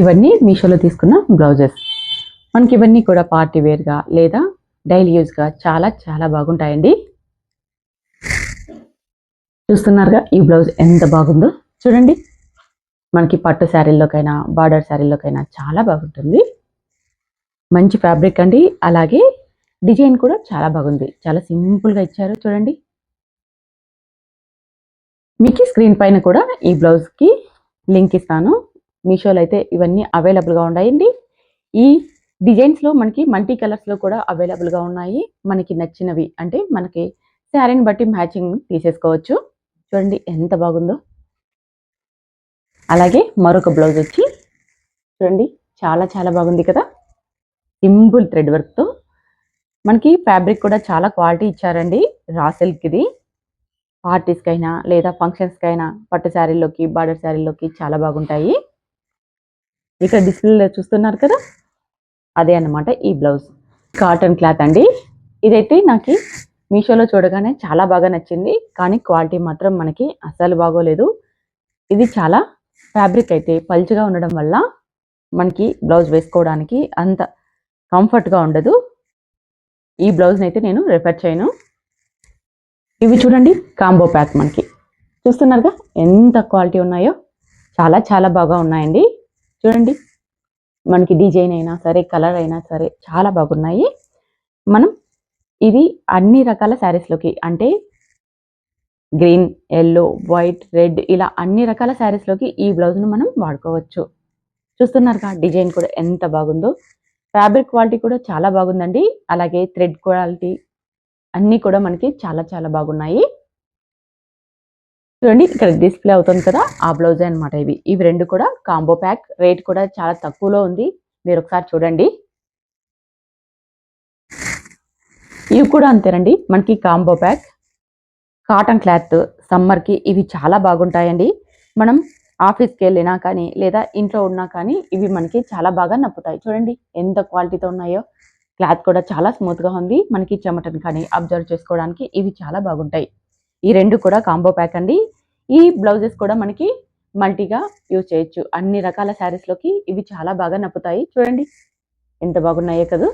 ఇవన్నీ మీషోలో తీసుకున్న బ్లౌజెస్. మనకి ఇవన్నీ కూడా పార్టీ వేర్గా లేదా డైలీ యూజ్గా చాలా చాలా బాగుంటాయండి. చూస్తున్నారుగా ఈ బ్లౌజ్ ఎంత బాగుందో? చూడండి. మనకి పట్టు శారీల్లోకైనా బార్డర్ శారీల్లోకైనా చాలా బాగుంటుంది. మంచి ఫ్యాబ్రిక్ అండి. అలాగే డిజైన్ కూడా చాలా బాగుంది. చాలా సింపుల్గా ఇచ్చారు. చూడండి. మీకు స్క్రీన్ పైన కూడా ఈ బ్లౌజ్కి లింక్ ఇస్తాను. మీషోలో అయితే ఇవన్నీ అవైలబుల్గా ఉన్నాయండి. ఈ డిజైన్స్లో మనకి మల్టీ కలర్స్లో కూడా అవైలబుల్గా ఉన్నాయి. మనకి నచ్చినవి అంటే మనకి శారీని బట్టి మ్యాచింగ్ తీసేసుకోవచ్చు. చూడండి ఎంత బాగుందో. అలాగే మరొక బ్లౌజ్ వచ్చి చూడండి చాలా చాలా బాగుంది కదా. సింపుల్ థ్రెడ్ వర్క్తో. మనకి ఫ్యాబ్రిక్ కూడా చాలా క్వాలిటీ ఇచ్చారండి రా సిల్క్ ఇది పార్టీస్కైనా లేదా ఫంక్షన్స్కైనా పట్టు శారీలోకి బార్డర్ శారీలోకి చాలా బాగుంటాయి. ఇక్కడ డిస్ప్లేలో చూస్తున్నారు కదా? అదే అన్నమాట ఈ బ్లౌజ్ కాటన్ క్లాత్ అండి. ఇదైతే నాకు మీషోలో చూడగానే చాలా బాగా నచ్చింది. కానీ క్వాలిటీ మాత్రం మనకి అస్సలు బాగోలేదు. ఇది చాలా ఫ్యాబ్రిక్ అయితే పల్చగా ఉండడం వల్ల మనకి బ్లౌజ్ వేసుకోవడానికి అంత కంఫర్ట్గా ఉండదు. ఈ బ్లౌజ్ని అయితే నేను రిఫర్ చేయను. ఇవి చూడండి కాంబో ప్యాక్ మనకి. చూస్తున్నారుగా? ఎంత క్వాలిటీ ఉన్నాయో? చాలా చాలా బాగా ఉన్నాయండి. చూడండి. మనకి డిజైన్ అయినా సరే కలర్ అయినా సరే చాలా బాగున్నాయి. మనం ఇది అన్ని రకాల శారీస్లోకి అంటే గ్రీన్ ఎల్లో వైట్ రెడ్ ఇలా అన్ని రకాల శారీస్లోకి ఈ బ్లౌజ్ను మనం వాడుకోవచ్చు. చూస్తున్నారుగా డిజైన్ కూడా ఎంత బాగుందో. ఫ్యాబ్రిక్ క్వాలిటీ కూడా చాలా బాగుందండి. అలాగే థ్రెడ్ క్వాలిటీ అన్నీ కూడా మనకి చాలా చాలా బాగున్నాయి. చూడండి ఇక్కడ డిస్ప్లే అవుతుంది కదా ఆ బ్లౌజ్ అనమాట ఇవి. ఇవి రెండు కూడా కాంబో ప్యాక్ రేట్ కూడా చాలా తక్కువలో ఉంది. మీరు ఒకసారి చూడండి. ఇవి కూడా అంతేనండి మనకి కాంబో ప్యాక్ కాటన్ క్లాత్ సమ్మర్కి ఇవి చాలా బాగుంటాయండి. మనం ఆఫీస్కి వెళ్ళినా కానీ లేదా ఇంట్లో ఉన్నా కానీ ఇవి మనకి చాలా బాగా నప్పుతాయి. చూడండి ఎంత క్వాలిటీతో ఉన్నాయో. క్లాత్ కూడా చాలా స్మూత్గా ఉంది. మనకి చెమటను కానీ అబ్జర్వ్ చేసుకోవడానికి ఇవి చాలా బాగుంటాయి. ఈ రెండు కూడా కాంబో ప్యాక్ అండి. ఈ బ్లౌజెస్ కూడా మనకి మల్టీగా యూజ్ చేయొచ్చు. అన్ని రకాల శారీస్లోకి ఇవి చాలా బాగా నప్పుతాయి. చూడండి ఎంత బాగున్నాయో కదా.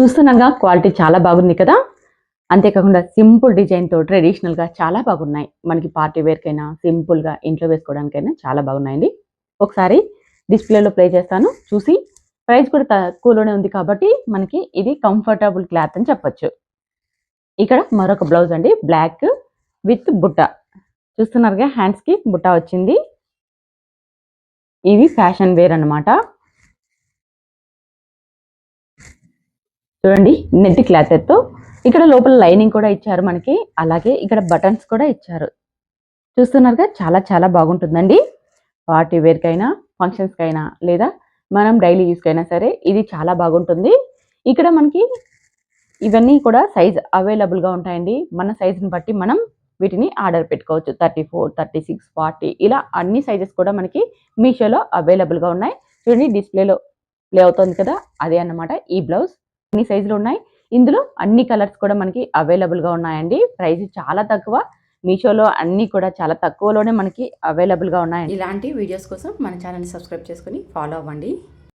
చూస్తున్నాగా క్వాలిటీ చాలా బాగుంది కదా. అంతేకాకుండా సింపుల్ డిజైన్తో ట్రెడిషనల్గా చాలా బాగున్నాయి. మనకి పార్టీ వేర్కైనా సింపుల్గా ఇంట్లో వేసుకోవడానికైనా చాలా బాగున్నాయండి. ఒకసారి డిస్ప్లేలో ప్లే చేస్తాను. చూసి ప్రైస్ కూడా తక్కువలోనే ఉంది కాబట్టి మనకి ఇది కంఫర్టబుల్ క్లాత్ అని చెప్పొచ్చు. ఇక్కడ మరొక బ్లౌజ్ అండి. బ్లాక్ విత్ బుట్ట. చూస్తున్నారుగా హ్యాండ్స్కి బుట్ట వచ్చింది. ఇవి ఫ్యాషన్ వేర్ అన్నమాట. చూడండి నెట్ క్లాతెత్తో ఇక్కడ లోపల లైనింగ్ కూడా ఇచ్చారు మనకి. అలాగే ఇక్కడ బటన్స్ కూడా ఇచ్చారు. చూస్తున్నారుగా చాలా చాలా బాగుంటుందండి. పార్టీ వేర్కైనా ఫంక్షన్స్కైనా లేదా మనం డైలీ యూస్కైనా సరే ఇది చాలా బాగుంటుంది. ఇక్కడ మనకి ఇవన్నీ కూడా సైజ్ అవైలబుల్గా ఉంటాయండి. మన సైజుని బట్టి మనం వీటిని ఆర్డర్ పెట్టుకోవచ్చు. Thirty four thirty six forty ఇలా అన్ని సైజెస్ కూడా మనకి మీషోలో అవైలబుల్గా ఉన్నాయి. చూడండి డిస్ప్లేలో ప్లే అవుతుంది కదా? అదే అన్నమాట. ఈ బ్లౌజ్ అన్ని సైజులు ఉన్నాయి. ఇందులో అన్ని కలర్స్ కూడా మనకి అవైలబుల్గా ఉన్నాయండి. ప్రైస్ చాలా తక్కువ. మీషోలో అన్నీ కూడా చాలా తక్కువలోనే మనకి అవైలబుల్గా ఉన్నాయి ఇలాంటి వీడియోస్ కోసం మన ఛానల్ని సబ్స్క్రైబ్ చేసుకుని ఫాలో అవ్వండి.